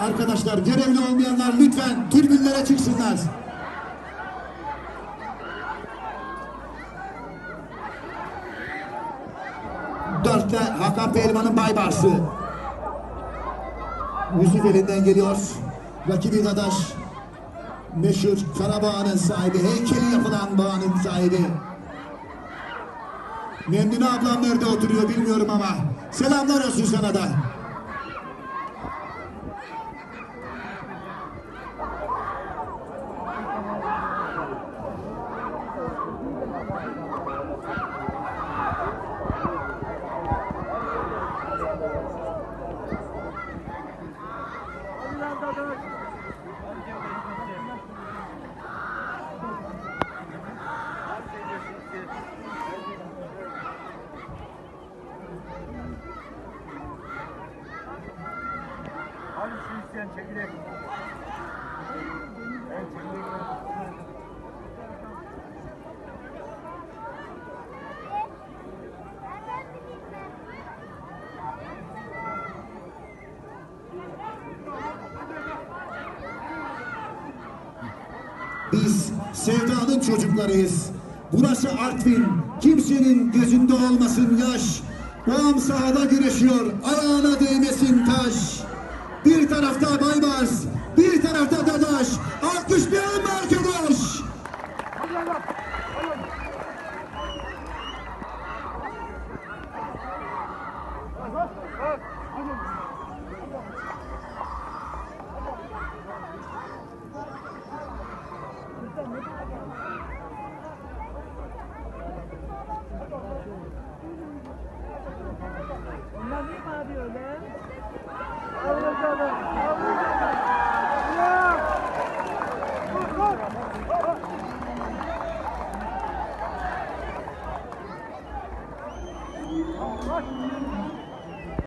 Arkadaşlar görevli olmayanlar lütfen tribünlere çıksınlar. Dörtte Hakan Pehlivan'ın Baybarsı. Yusuf elinden geliyor. Rakibi Dadaş. Meşhur Karabağ'ın sahibi. Heykeli yapılan bağının sahibi. Memnun ablam nerede oturuyor bilmiyorum ama. Selamlar olsun sana da. İsteyen çekilir. Evet çekilir. Biz sevdanın çocuklarıyız. Burası Artvin. Kimsenin gözünde olmasın yaş. Bağım sahada güreşiyor. Ayağına değmesin taş. Bir tarafta Baybars, bir tarafta Dadaş. Alkışlayalım oh All right.